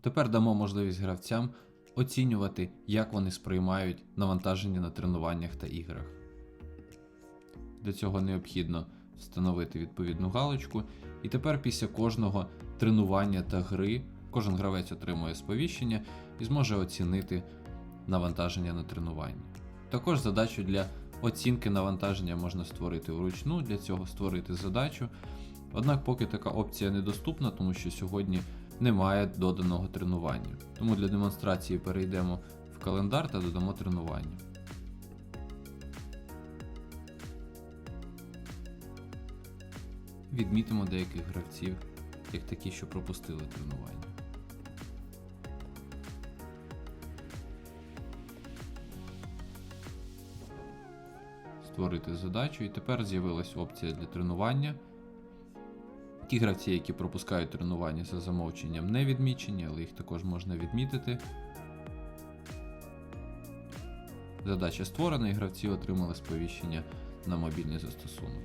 Тепер дамо можливість гравцям оцінювати, як вони сприймають навантаження на тренуваннях та іграх. Для цього необхідно встановити відповідну галочку, і тепер після кожного тренування та гри кожен гравець отримує сповіщення і зможе оцінити навантаження на тренуванні. Також задачу для оцінки навантаження можна створити вручну, для цього створити задачу. Однак поки така опція недоступна, тому що сьогодні немає доданого тренування. Тому для демонстрації перейдемо в календар та додамо тренування. Відмітимо деяких гравців, як такі, що пропустили тренування. Створити задачу, і тепер з'явилась опція для тренування. Ті гравці, які пропускають тренування за замовченням, не відмічені, але їх також можна відмітити. Задача створена, і гравці отримали сповіщення на мобільний застосунок.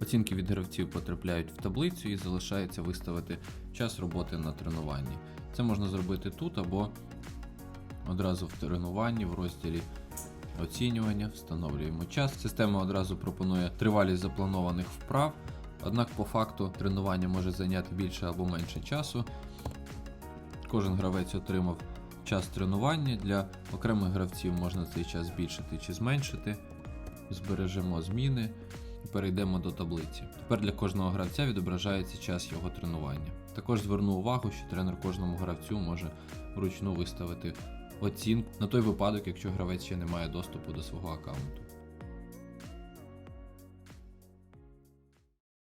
Оцінки від гравців потрапляють в таблицю і залишається виставити час роботи на тренуванні. Це можна зробити тут або одразу в тренуванні в розділі оцінювання, встановлюємо час. Система одразу пропонує тривалість запланованих вправ, однак по факту тренування може зайняти більше або менше часу. Кожен гравець отримав час тренування. Для окремих гравців можна цей час збільшити чи зменшити. Збережемо зміни і перейдемо до таблиці. Тепер для кожного гравця відображається час його тренування. Також зверну увагу, що тренер кожному гравцю може вручну виставити оцінку на той випадок, якщо гравець ще не має доступу до свого аккаунту.